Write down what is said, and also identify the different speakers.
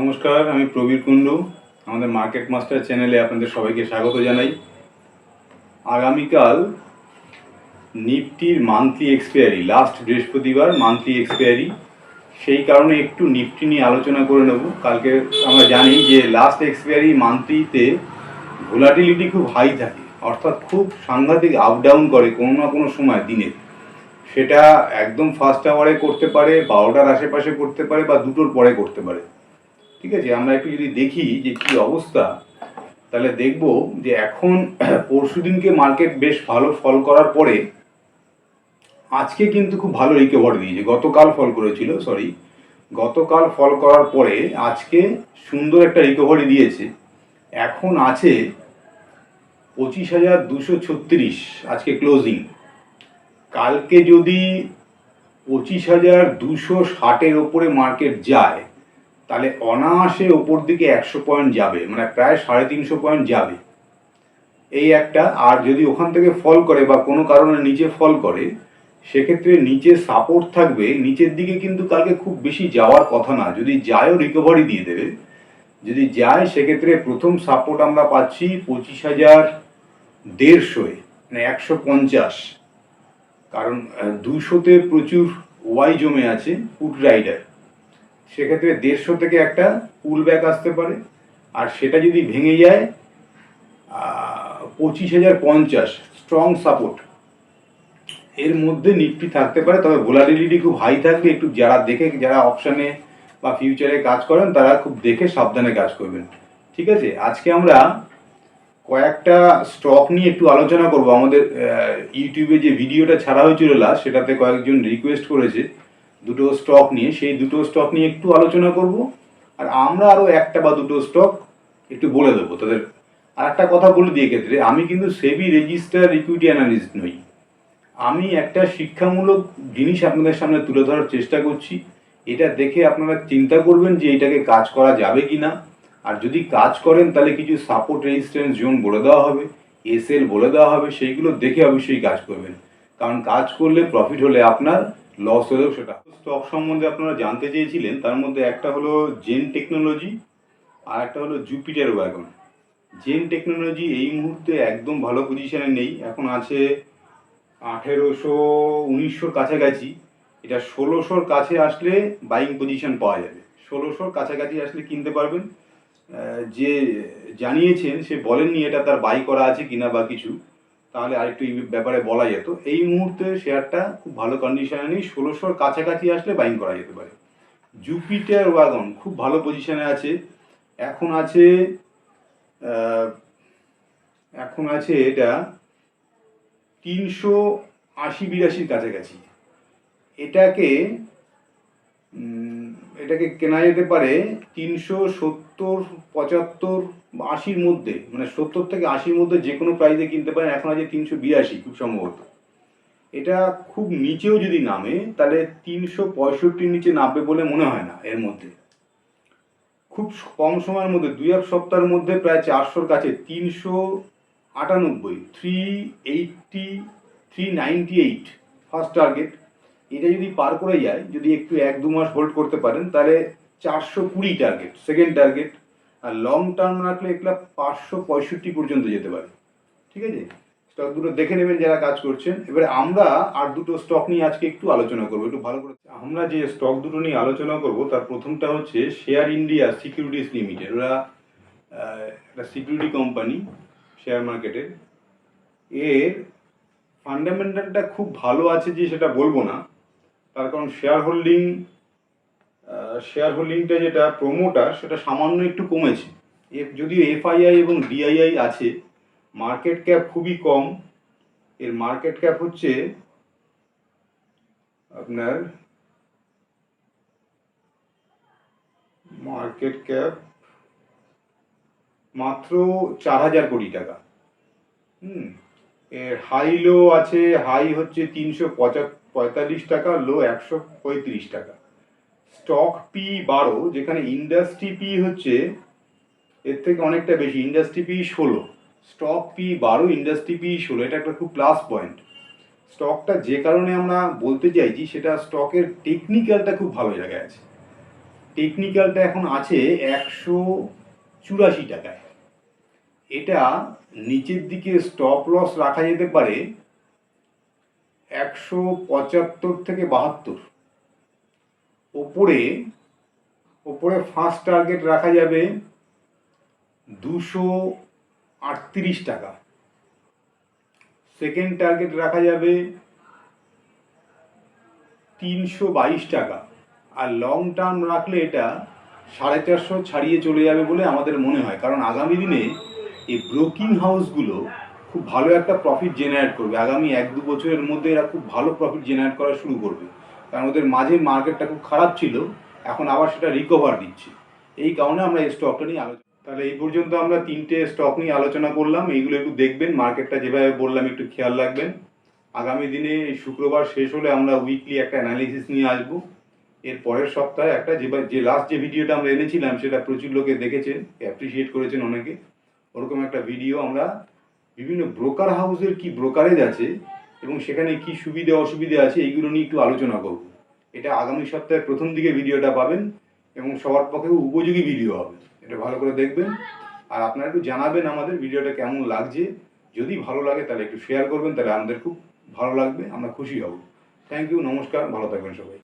Speaker 1: নমস্কার, আমি প্রবীর কুণ্ডু, আমাদের মার্কেট মাস্টার চ্যানেলে আপনাদের সবাইকে স্বাগত জানাই। আগামীকাল নিফটির মান্থলি এক্সপায়ারি লাস্ট বৃহস্পতিবার মান্থলি এক্সপায়ারি সেই কারণে একটু নিফটি নিয়ে আলোচনা করে নেব। কালকে আমরা জানি যে লাস্ট এক্সপায়ারি মান্থলিতে ভোলাটিলিটি খুব হাই থাকে, অর্থাৎ খুব সাংঘাতিক আপ ডাউন করে কোনো না কোনো সময় দিনে। সেটা একদম ফার্স্ট আওয়ারে করতে পারে বারোটার আশেপাশে করতে পারে বা দুটোর পরে করতে পারে। ঠিক আছে? আমরা একটু যদি দেখি যে কি অবস্থা, তাহলে দেখব যে এখন পরশু দিনকে মার্কেট বেশ ভালো ফল করার পরে আজকে কিন্তু খুব ভালো রিকভারি দিয়েছে। গতকাল ফল করেছিল সরি গতকাল ফল করার পরে আজকে সুন্দর একটা রিকভারি দিয়েছে। এখন আছে পঁচিশ হাজার দুশো ছত্রিশ, আজকে ক্লোজিং কালকে যদি পঁচিশ হাজার দুশো ষাটের ওপরে মার্কেট যায় তাহলে অনায়াসে ওপর দিকে একশো পয়েন্ট যাবে মানে প্রায় সাড়ে তিনশো পয়েন্ট যাবে। এই একটা, আর যদি ওখান থেকে ফল করে বা কোনো কারণে নিচে ফল করে, সেক্ষেত্রে নিচে সাপোর্ট থাকবে, নিচের দিকে কিন্তু কালকে খুব বেশি যাওয়ার কথা না। যদি যায়ও রিকভারি দিয়ে দেবে, যদি যায় সেক্ষেত্রে প্রথম সাপোর্ট আমরা পাচ্ছি পঁচিশ হাজার দেড়শোয় মানে একশো পঞ্চাশ। কারণ দুশোতে প্রচুর ওয়াই জমে আছে ফুট রাইডার সেক্ষেত্রে দেড়শো থেকে একটা পুল ব্যাক আসতে পারে। আর সেটা যদি ভেঙে যায় পঁচিশ হাজার পঞ্চাশ স্ট্রং সাপোর্ট এর মধ্যে নিফটি থাকতে পারে, তবে ভোলাটিলিটি খুব হাই থাকবে। একটু যারা দেখে, যারা অপশানে বা ফিউচারে কাজ করেন, তারা খুব দেখে সাবধানে কাজ করবেন। ঠিক আছে? আজকে আমরা কয়েকটা স্টক নিয়ে একটু আলোচনা করব। আমাদের ইউটিউবে যে ভিডিওটা ছাড়া হয়েছিল লাস্ট সেটাতে কয়েকজন রিকোয়েস্ট করেছে। দুটো স্টক নিয়ে, সেই দুটো স্টক নিয়ে একটু আলোচনা করব, আর আমরা আরও একটা বা দুটো স্টক একটু বলে দেবো তাদের। আর একটা কথা বলে দিয়ে ক্ষেত্রে আমি কিন্তু সেবি রেজিস্টার ইকুইটি অ্যানালিস্ট নই। আমি একটা শিক্ষামূলক জিনিস আপনাদের সামনে তুলে ধরার চেষ্টা করছি। এটা দেখে আপনারা চিন্তা করবেন যে এটাকে কাজ করা যাবে কি না আর যদি কাজ করেন, তাহলে কিছু সাপোর্ট রেজিস্ট্যান্স জোন বলে দেওয়া হবে এসএল বলে দেওয়া হবে, সেইগুলো দেখে অবশ্যই কাজ করবেন। কারণ কাজ করলে প্রফিট হলে আপনার লস হলেও সেটা। স্টক সম্বন্ধে আপনারা জানতে চেয়েছিলেন, তার মধ্যে একটা হলো জেন টেকনোলজি আর একটা হলো জুপিটার ওয়াগন জেন টেকনোলজি এই মুহূর্তে একদম ভালো পজিশনে নেই, এখন আছে আঠেরোশো উনিশশোর কাছাকাছি। এটা ষোলোশোর কাছে আসলে বাইং পজিশন পাওয়া যাবে। ষোলোশোর কাছাকাছি আসলে কিনতে পারবেন। যে জানিয়েছেন, সে বলেননি এটা তার বাই করা আছে কিনা বা কিছু। তাহলে আরেকটু এই ব্যাপারে বলা যেত। এই মুহূর্তে শেয়ারটা খুব ভালো কন্ডিশনে ষোলোশোর কাছাকাছি আসলে বাইং করা যেতে পারে। জুপিটার ওয়াগন খুব ভালো পজিশনে আছে। এখন আছে এখন আছে এটা তিনশো আশি বিরাশির কাছাকাছি। এটাকে এটাকে কেনা যেতে পারে তিনশো সত্তর, পঁচাত্তর, আশির মধ্যে। মানে সত্তর থেকে আশির মধ্যে যে কোনো প্রাইসে কিনতে পারেন। এখন আছে তিনশো বিরাশি খুব সম্ভবত। এটা খুব নিচেও যদি নামে, তাহলে তিনশো পঁয়ষট্টির নিচে নামবে বলে মনে হয় না এর মধ্যে। খুব কম সময়ের মধ্যে, দুই এক সপ্তাহের মধ্যে প্রায় চারশোর কাছে, তিনশো আটানব্বই three eighty three ninety eight first target এটা যদি পার করে যায়, যদি একটু এক, দু মাস হোল্ড করতে পারেন, তাহলে চারশো কুড়ি টার্গেট সেকেন্ড টার্গেট আর লং টার্ম রাখলে এগুলো পাঁচশো পঁয়ষট্টি পর্যন্ত যেতে পারে। ঠিক আছে? স্টক দুটো দেখে নেবেন যারা কাজ করছেন। এবারে আমরা আর দুটো স্টক নিয়ে আজকে একটু আলোচনা করব, একটু ভালো করে। আমরা যে স্টক দুটো নিয়ে আলোচনা করব, তার প্রথমটা হচ্ছে শেয়ার ইন্ডিয়া সিকিউরিটিস লিমিটেড ওরা একটা সিকিউরিটি কোম্পানি শেয়ার মার্কেটের এর। ফান্ডামেন্টালটা খুব ভালো আছে যে সেটা বলব না। তার কারণ শেয়ার হোল্ডিং শেয়ার হোল্ডিংটা যেটা প্রোমোটার সেটা সামান্য একটু কমেছে। এর যদিও এফআইআই এবং ডিআইআই আছে মার্কেট ক্যাপ খুবই কম। এর মার্কেট ক্যাপ হচ্ছে আপনার মার্কেট ক্যাপ মাত্র চার হাজার কোটি টাকা। হুম। এর হাই লো আছে হাই হচ্ছে তিনশো পঁয়তাল্লিশ টাকা লো একশো পঁয়ত্রিশ টাকা। স্টক পি বারো, যেখানে ইন্ডাস্ট্রি পি হচ্ছে, এর থেকে অনেকটা বেশি ইন্ডাস্ট্রি পি ষোলো। স্টক পি বারো ইন্ডাস্ট্রি পি ষোলো, এটা একটা খুব প্লাস পয়েন্ট স্টকটা যে কারণে আমরা বলতে চাইছি, সেটা স্টকের টেকনিক্যালটা খুব ভালো জায়গায় আছে। টেকনিক্যালটা এখন আছে একশো চুরাশি টাকায়। এটা নিচের দিকে স্টপ লস রাখা যেতে পারে একশো পঁচাত্তর থেকে বাহাত্তর। ওপরে ওপরে ফার্স্ট টার্গেট রাখা যাবে দুশো আটত্রিশ টাকা। সেকেন্ড টার্গেট রাখা যাবে তিনশো বাইশ টাকা। আর লং টার্ম রাখলে এটা সাড়ে চারশো ছাড়িয়ে চলে যাবে বলে আমাদের মনে হয়। কারণ আগামী দিনে এই ব্রোকিং হাউসগুলো খুব ভালো একটা প্রফিট জেনারেট করবে। আগামী এক দু বছরের মধ্যে এরা খুব ভালো প্রফিট জেনারেট করা শুরু করবে। কারণ ওদের মাঝে মার্কেটটা খুব খারাপ ছিল, এখন আবার সেটা রিকভার দিচ্ছে। এই কারণে আমরা এই স্টকটা নিয়ে আলোচনা তাহলে এই পর্যন্ত আমরা তিনটে স্টক নিয়ে আলোচনা করলাম। এইগুলো একটু দেখবেন মার্কেটটা যেভাবে বললাম একটু খেয়াল রাখবেন। আগামী দিনে শুক্রবার শেষ হলে আমরা উইকলি একটা অ্যানালিসিস নিয়ে আসব। এর পরের সপ্তাহে একটা যে যে লাস্ট যে ভিডিওটা আমরা এনেছিলাম, সেটা প্রচুর লোকে দেখেছেন অ্যাপ্রিসিয়েট করেছেন অনেকে। ওরকম একটা ভিডিও আমরা বিভিন্ন ব্রোকার হাউসের কি ব্রোকারেজ আছে এবং সেখানে কি সুবিধা অসুবিধা আছে এইগুলো নিয়ে একটু আলোচনা করব। এটা আগামী সপ্তাহের প্রথম দিকে ভিডিওটা পাবেন এবং সবার পক্ষে উপযোগী ভিডিও হবে। এটা ভালো করে দেখবেন। আর আপনারা একটু জানাবেন আমাদের ভিডিওটা কেমন লাগছে। যদি ভালো লাগে তাহলে একটু শেয়ার করবেন, তাহলে আমাদের খুব ভালো লাগবে, আমরা খুশি হব। থ্যাংক ইউ নমস্কার, ভালো থাকবেন সবাই।